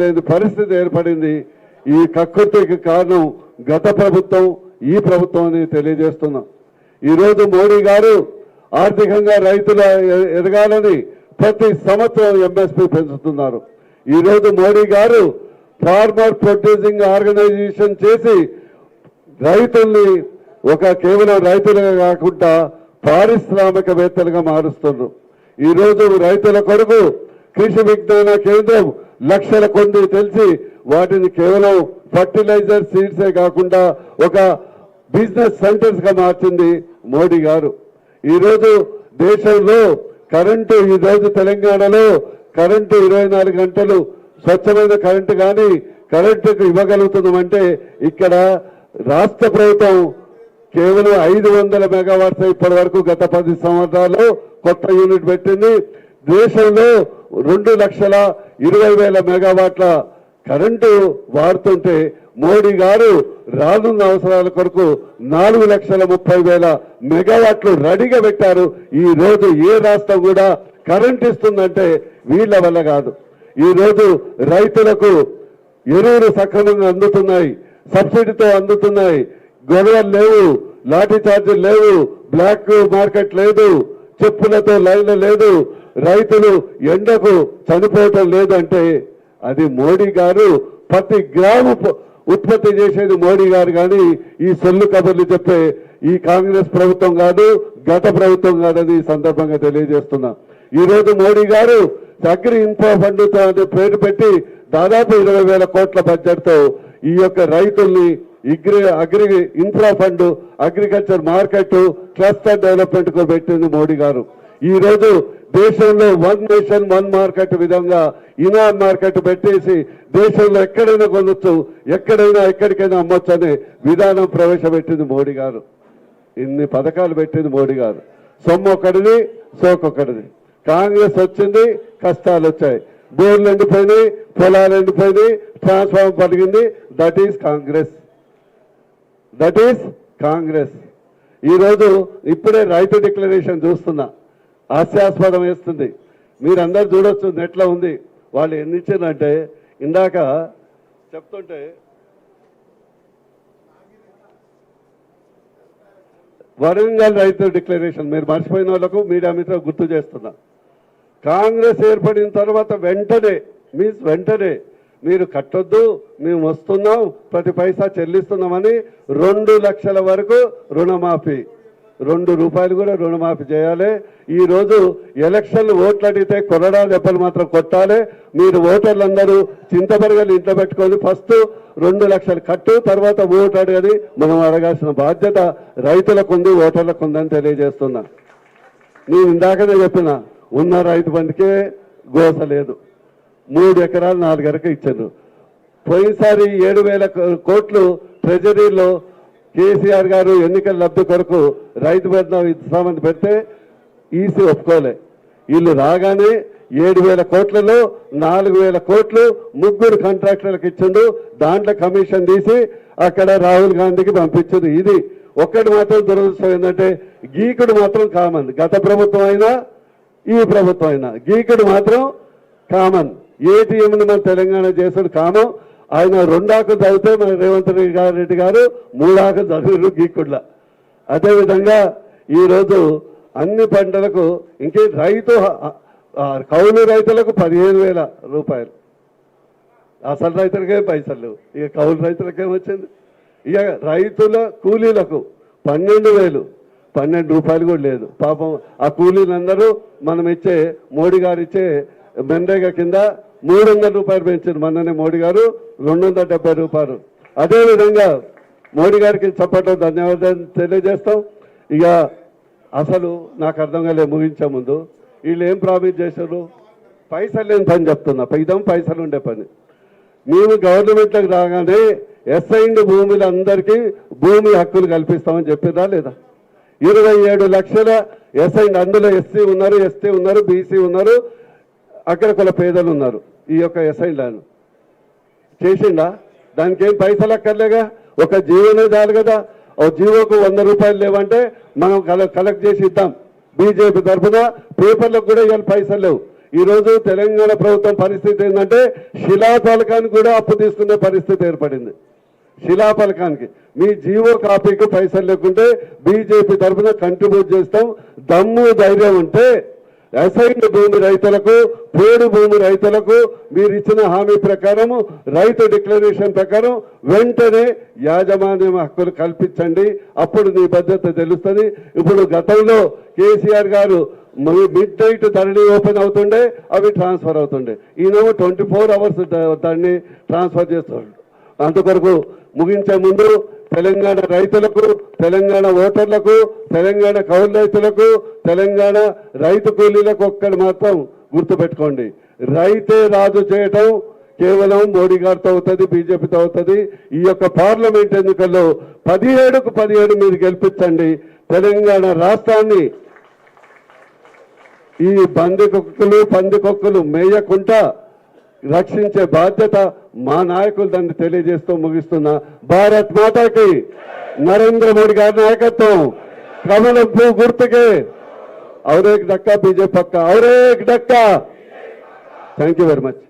లేని పరిస్థితి ఏర్పడింది. ఈ కక్కుర్తికి కారణం గత ప్రభుత్వం ఈ ప్రభుత్వం అని తెలియజేస్తున్నాం. ఈరోజు మోడీ గారు ఆర్థికంగా రైతుల ఎదగాలని ప్రతి సంవత్సరం ఎంఎస్పి పెంచుతున్నారు. ఈరోజు మోడీ గారు ఫార్మర్ ప్రొడ్యూసింగ్ ఆర్గనైజేషన్ చేసి రైతుల్ని ఒక కేవలం రైతులుగా కాకుండా పారిశ్రామికవేత్తలుగా మారుస్తున్నారు. ఈరోజు రైతుల కొరకు కృషి విజ్ఞాన కేంద్రం లక్షల కొంది తెలిసి వాటిని కేవలం ఫర్టిలైజర్ సీడ్సే కాకుండా ఒక బిజినెస్ సెంటర్స్గా మార్చింది మోడీ గారు. ఈరోజు దేశంలో కరెంటు ఈరోజు తెలంగాణలో కరెంటు ఇరవై నాలుగు గంటలు స్వచ్ఛమైన కరెంటు కానీ కరెంటుకు ఇవ్వగలుగుతున్నామంటే ఇక్కడ రాష్ట్ర ప్రభుత్వం కేవలం ఐదు వందల మెగావాట్స్ ఇప్పటి వరకు గత పది సంవత్సరాలు కొత్త యూనిట్ పెట్టింది. దేశంలో రెండు లక్షల ఇరవై వేల మెగావాట్ల కరెంటు వాడుతుంటే మోడీ గారు రానున్న అవసరాల కొరకు నాలుగు లక్షల ముప్పై వేల మెగావాట్లు రెడీగా పెట్టారు. ఈ రోజు ఏ రాష్ట్రం కూడా కరెంట్ ఇస్తుందంటే వీళ్ళ వల్ల కాదు. ఈ రోజు రైతులకు ఎరువులు సక్రమంగా అందుతున్నాయి. సబ్సిడీతో అందుతున్నాయి. గొడవలు లేవు. లాఠీ చార్జీలు లేవు. బ్లాక్ మార్కెట్ లేదు. చెప్పులతో లైన్లు లేదు. రైతులు ఎండకు చనిపోవటం లేదంటే అది మోడీ గారు ప్రతి గ్రాము ఉత్పత్తి చేసేది మోడీ గారు కానీ ఈ సొల్లు కబుర్లు చెప్పే ఈ కాంగ్రెస్ ప్రభుత్వం కాదు గత ప్రభుత్వం కాదని సందర్భంగా తెలియజేస్తున్నా. ఈ రోజు మోడీ గారు అగ్రి ఇన్ఫో ఫండ్ అనే పేరు పెట్టి దాదాపు ఇరవై వేల కోట్ల బడ్జెట్తో ఈ యొక్క రైతుల్ని ఇగ్రి agri infra fund agriculture market cluster డెవలప్మెంట్కు పెట్టింది మోడీ గారు. ఈ రోజు దేశంలో వన్ నేషన్ వన్ మార్కెట్ విధంగా ఇనాన్ మార్కెట్ పెట్టేసి దేశంలో ఎక్కడైనా కొనొచ్చు ఎక్కడైనా ఎక్కడికైనా అమ్మొచ్చు అనే విధానం ప్రవేశపెట్టింది మోడీ గారు. ఇన్ని పథకాలు పెట్టింది మోడీ గారు. సొమ్ము ఒకటిది సోకొకటిది కాంగ్రెస్ వచ్చింది కష్టాలు వచ్చాయి. బోర్లు ఎండిపోయినాయి పొలాలు ఎండిపోయినాయి transformer పలిగింది. That is Congress. That is Congress. ఈరోజు ఇప్పుడే రైతు డిక్లరేషన్ చూస్తున్నా. హాస్యాస్పదం వేస్తుంది. మీరందరూ చూడొచ్చు నెట్లో ఉంది. వాళ్ళు ఎన్ని ఇచ్చిందంటే ఇందాక చెప్తుంటే వరంగల్ రైతు డిక్లరేషన్ మీరు మర్చిపోయిన వాళ్ళకు మీడియా మిత్రులు గుర్తు చేస్తున్నా. కాంగ్రెస్ ఏర్పడిన తర్వాత వెంటనే మీన్స్ వెంటనే మీరు కట్టొద్దు మేము వస్తున్నాం ప్రతి పైసా చెల్లిస్తున్నామని రెండు లక్షల వరకు రుణమాఫీ. రెండు రూపాయలు కూడా రుణమాఫీ చేయాలి. ఈరోజు ఎలక్షన్లు ఓట్లు అడిగితే కొరడా దెబ్బలు మాత్రం కొట్టాలి. మీరు ఓటర్లందరూ చింతబరగలు ఇంట్లో పెట్టుకొని ఫస్ట్ రెండు లక్షలు కట్టు తర్వాత ఓటు అడగని మనం అడగాల్సిన బాధ్యత రైతులకు ఉంది ఓటర్లకు ఉందని తెలియజేస్తున్నా. నేను ఇందాకనే చెప్పిన ఉన్న రైతు బంధుకే గోస లేదు. మూడు ఎకరాలు నాలుగు ఎకరాలు ఇచ్చారు. పోయినసారి ఏడు వేల కోట్లు ట్రెజరీలో కేసీఆర్ గారు ఎన్నికల లబ్ధి కొరకు రైతు బంధం ఇస్తామని పెడితే ఈసీ ఒప్పుకోలే. వీళ్ళు రాగానే ఏడు వేల కోట్లలో నాలుగు వేల కోట్లు ముగ్గురు కాంట్రాక్టర్లకు ఇచ్చిండు. దాంట్లో కమిషన్ తీసి అక్కడ రాహుల్ గాంధీకి పంపించింది ఇది ఒక్కటి మాత్రం దురదృష్టం ఏంటంటే గీకుడు మాత్రం కామన్ గత ప్రభుత్వం అయినా ఈ ప్రభుత్వం అయినా గీకుడు మాత్రం కామన్ ఏటీఎం మన తెలంగాణ చేసాడు కామన్ ఆయన రెండాకులు చదివితే మన రేవంత్ రెడ్డి గారు రెడ్డి గారు మూడాకులు చదివారు గీకుడ్ల. అదేవిధంగా ఈరోజు అన్ని పంటలకు ఇంకే రైతు కౌలు రైతులకు పదిహేను వేల రూపాయలు. అసలు రైతులకే పైసలు లేవు. ఇక కౌలు రైతులకేం వచ్చింది? ఇక రైతుల కూలీలకు పన్నెండు వేలు. పన్నెండు రూపాయలు కూడా లేదు. పాపం ఆ కూలీలందరూ మనం ఇచ్చే మోడీ గారు ఇచ్చే మెండేగా కింద మూడు వందల రూపాయలు పెంచారు మొన్ననే మోడీ గారు రెండు వందల డెబ్బై రూపాయలు. అదేవిధంగా మోడీ గారికి చెప్పడం ధన్యవాదాలు తెలియజేస్తాం. ఇక అసలు నాకు అర్థం కాలే ముగించే ముందు. వీళ్ళు ఏం ప్రామిస్ చేశారు? పైసలు లేని పని చెప్తున్నా. ఇదం పైసలు ఉండే పని. మేము గవర్నమెంట్లోకి రాగానే ఎస్ఐండ్ భూములందరికీ భూమి హక్కులు కల్పిస్తామని చెప్పిందా లేదా? ఇరవై ఏడు లక్షల ఎస్ఐండ్ అందులో ఎస్సీ ఉన్నారు ఎస్టీ ఉన్నారు బీసీ ఉన్నారు. అక్కడ కొల పేదలు ఉన్నారు. ఈ యొక్క ఎస్ఐండ్లను చేసిండా? దానికి ఏం పైసలు అక్కర్లేగా? ఒక జీవోనే చాలు కదా. ఓ జీవోకు వంద రూపాయలు లేవంటే మనం కలెక్ట్ చేసి ఇద్దాం. బీజేపీ తరఫున పేపర్లకు కూడా ఇవాళ పైసలు లేవు. ఈరోజు తెలంగాణ ప్రభుత్వం పరిస్థితి ఏంటంటే శిలాఫలకానికి కూడా అప్పు తీసుకునే పరిస్థితి ఏర్పడింది. శిలాఫలకానికి. మీ జీవో కాపీకి పైసలు లేకుంటే బీజేపీ తరఫున కంట్రిబ్యూట్ చేస్తాం. దమ్ము ధైర్యం ఉంటే అసైన్ భూమి రైతులకు పోడు భూమి రైతులకు మీరు ఇచ్చిన హామీ ప్రకారం రైతు డిక్లరేషన్ ప్రకారం వెంటనే యాజమాన్యం హక్కులు కల్పించండి. అప్పుడు నీ బాధ్యత తెలుస్తుంది. ఇప్పుడు గతంలో కేసీఆర్ గారు మిడ్ నైట్ ధరణి ఓపెన్ అవుతుండే అవి ట్రాన్స్ఫర్ అవుతుండే. ఈయనేమో ట్వంటీ ఫోర్ అవర్స్ దాన్ని ట్రాన్స్ఫర్ చేస్తాడు. అంతవరకు ముగించే ముందు తెలంగాణ రైతులకు తెలంగాణ ఓటర్లకు తెలంగాణ కౌలు రైతులకు తెలంగాణ రైతు కూలీలకు ఒక్కటి మాత్రం గుర్తుపెట్టుకోండి. రైతే రాజు చేయటం కేవలం మోడీ గారితో అవుతుంది బీజేపీతో అవుతుంది. ఈ యొక్క పార్లమెంట్ ఎన్నికల్లో పదిహేడుకు పదిహేడు మీరు గెలిపించండి. తెలంగాణ రాష్ట్రాన్ని ఈ బంది కుక్కలు పంది కుక్కలు మేయకుండా రక్షించే బాధ్యత మా నాయకులు దాన్ని తెలియజేస్తూ ముగిస్తున్నా. భారత్ మాతాకి నరేంద్ర మోడీ గారి నాయకత్వం. కమల భూ గుర్తుకే. అవరేక్ డక్క బీజేపీ పక్క. అవరేక్ డక్క థ్యాంక్ యూ వెరీ మచ్